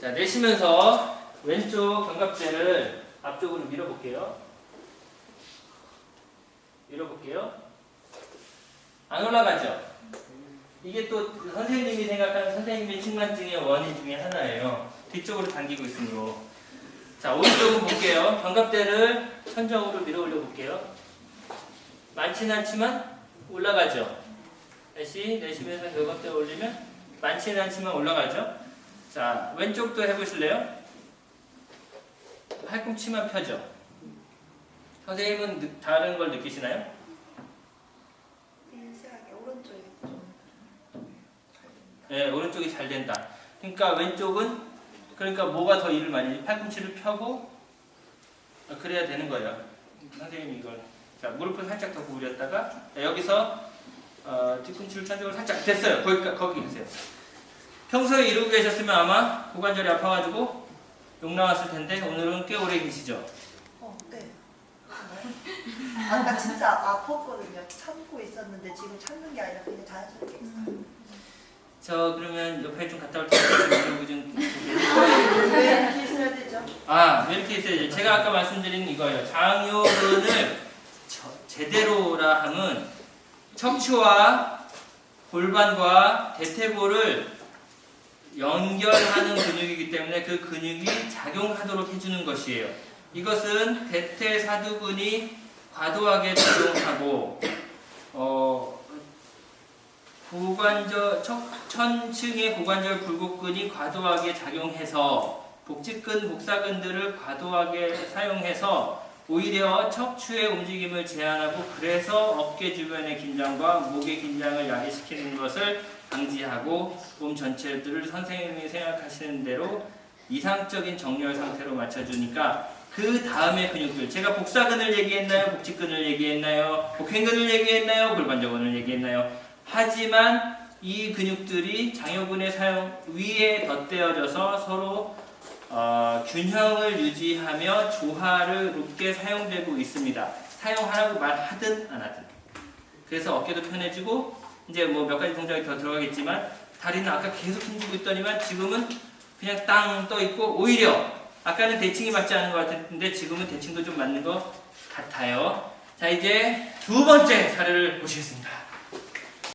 자, 내쉬면서 왼쪽 견갑대를 앞쪽으로 밀어볼게요. 밀어볼게요. 안 올라가죠? 이게 또 선생님이 생각하는 선생님의 측만증의 원인 중에 하나예요. 뒤쪽으로 당기고 있으므로. 자, 오른쪽은 볼게요. 견갑대를 천정으로 밀어 올려 볼게요. 많지는 않지만 올라가죠. 다시 내쉬면서 견갑대 올리면 많지는 않지만 올라가죠. 자, 왼쪽도 해보실래요? 팔꿈치만 펴죠. 선생님은 느- 다른 걸 느끼시나요? 미세하게 오른쪽이 좀 네, 오른쪽이 잘 된다. 그러니까 왼쪽은 그러니까 뭐가 더 일을 많이 해? 팔꿈치를 펴고 어, 그래야 되는 거예요. 선생님이 이걸 자 무릎을 살짝 더 구부렸다가 자, 여기서 어, 뒤꿈치를 천정을 살짝 됐어요. 거기 거기 계세요. 평소에 이러고 계셨으면 아마 고관절이 아파가지고 욕 나왔을 텐데 오늘은 꽤 오래 계시죠. 어, 네. 아까 진짜 아팠거든요. 참고 있었는데 지금 참는 게 아니라 그냥 자연스럽게 있어요. 저 그러면 옆에 좀 갔다 올 테니까 이러고 좀왜 이렇게 있어야 되죠? 아, 왜 이렇게 있어요? 제가 아까 말씀드린 이거예요. 장요근을 저- 제대로라 함은 척추와 골반과 대퇴골을 연결하는 근육이기 때문에 그 근육이 작용하도록 해주는 것이에요. 이것은 대퇴사두근이 과도하게 작용하고 어, 고관절 척, 천층의 고관절 굴곡근이 과도하게 작용해서 복직근, 복사근들을 과도하게 사용해서 오히려 척추의 움직임을 제한하고 그래서 어깨 주변의 긴장과 목의 긴장을 야기시키는 것을 방지하고 몸 전체들을 선생님이 생각하시는 대로 이상적인 정렬 상태로 맞춰주니까 그 다음의 근육들 제가 복사근을 얘기했나요? 복직근을 얘기했나요? 복행근을 얘기했나요? 골반저근을 얘기했나요? 하지만 이 근육들이 장요근의 사용 위에 덧대어져서 서로 어, 균형을 유지하며 조화를 높게 사용되고 있습니다. 사용하라고 말하든 안 하든. 그래서 어깨도 편해지고 이제 뭐 몇 가지 동작이 더 들어가겠지만 다리는 아까 계속 힘주고 있더니만 지금은 그냥 땅 떠 있고 오히려 아까는 대칭이 맞지 않은 것 같았는데 지금은 대칭도 좀 맞는 것 같아요. 자 이제 두 번째 사례를 보시겠습니다.